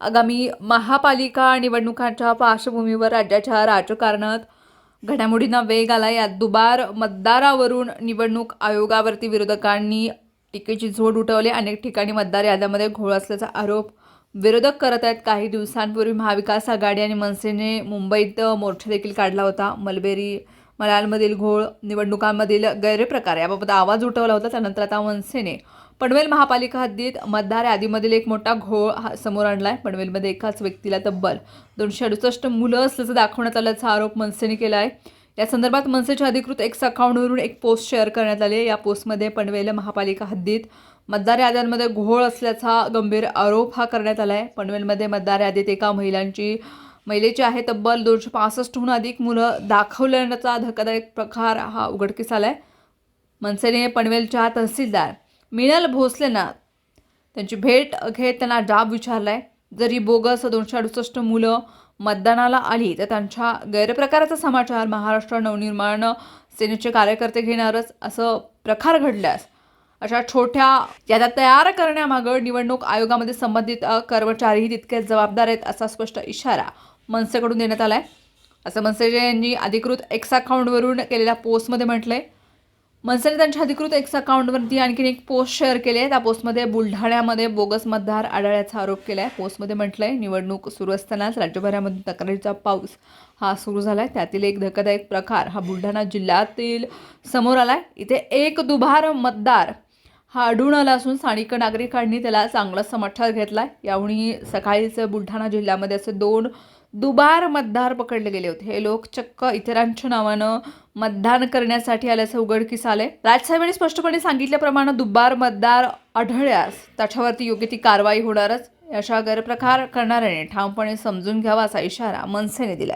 आगामी महापालिका निवडणुकांच्या पार्श्वभूमीवर राज्याच्या राजकारणात घडामोडींना वेग आला यात दुबार मतदारावरून निवडणूक आयोगावरती विरोधकांनी टीकेची झोड उठवली. अनेक ठिकाणी मतदार याद्यामध्ये घोळ असल्याचा आरोप विरोधक करत आहेत. काही दिवसांपूर्वी महाविकास आघाडी आणि मनसेने मुंबईत मोर्चा देखील काढला होता. मलबेरी मलालमधील घोळ निवडणुकांमधील गैरप्रकार याबाबत आवाज उठवला होता. त्यानंतर आता मनसेने पनवेल महापालिका हद्दीत मतदार यादीमधील एक मोठा घोळ हा समोर आणला आहे पनवेलमध्ये एकाच व्यक्तीला तब्बल दोनशे अडुसष्ट मुलं असल्याचं दाखवण्यात आल्याचा आरोप मनसेने केला आहे या संदर्भात मनसेच्या अधिकृत एक्स अकाउंटवरून एक पोस्ट शेअर करण्यात आली आहे. या पोस्टमध्ये पनवेल महापालिका हद्दीत मतदार याद्यांमध्ये घोळ असल्याचा गंभीर आरोप हा करण्यात आला आहे पनवेलमध्ये मतदार यादीत एका महिलांची महिलेची आहे तब्बल दोनशे पासष्टहून अधिक मुलं दाखवल्याचा धक्कादायक प्रकार हा उघडकीस आला आहे मनसेने पनवेलच्या तहसीलदार मिनल भोसलेनाथ त्यांची भेट घेत त्यांना जाब विचारलाय. जरी बोगस दोनशे अडुसष्ट मुलं मतदानाला आली तर त्यांच्या गैरप्रकाराचा समाचार महाराष्ट्र नवनिर्माण सेनेचे कार्यकर्ते घेणारच असं प्रकार घडल्यास अशा छोट्या याद्या तयार करण्यामागं निवडणूक आयोगामध्ये संबंधित कर्मचारीही तितकेच जबाबदार आहेत असा स्पष्ट इशारा मनसेकडून देण्यात आला आहे असं मनसेचे यांनी अधिकृत एक्स अकाउंटवरून केलेल्या पोस्टमध्ये म्हटलं आहे मनसेने त्यांच्या अधिकृत एक्स अकाउंटवरती आणखीन एक पोस्ट शेअर केली आहे. त्या पोस्टमध्ये बुलढाण्यामध्ये बोगस मतदार आढळल्याचा आरोप केला आहे पोस्टमध्ये म्हटलंय निवडणूक सुरू असतानाच राज्यभरामध्ये तक्रारीचा पाऊस हा सुरू झाला आहे त्यातील एक धक्कादायक प्रकार हा बुलढाणा जिल्ह्यातील समोर आला आहे इथे एक दुभार मतदार हा आढळून आला असून स्थानिक नागरिकांनी त्याला चांगला समर्थन घेतला आहे यावेळी सकाळीच बुलढाणा जिल्ह्यामध्ये असे दोन दुबार मतदार पकडले गेले होते. हे लोक चक्क इतरांच्या नावानं मतदान करण्यासाठी आल्याचं उघडकीस आलंय. राजसाहेबांनी स्पष्टपणे सांगितल्याप्रमाणे दुबार मतदार आढळल्यास त्याच्यावरती योग्य ती कारवाई होणारच. अशा गैरप्रकार करणाऱ्याने ठामपणे समजून घ्यावा असा इशारा मनसेने दिलाय.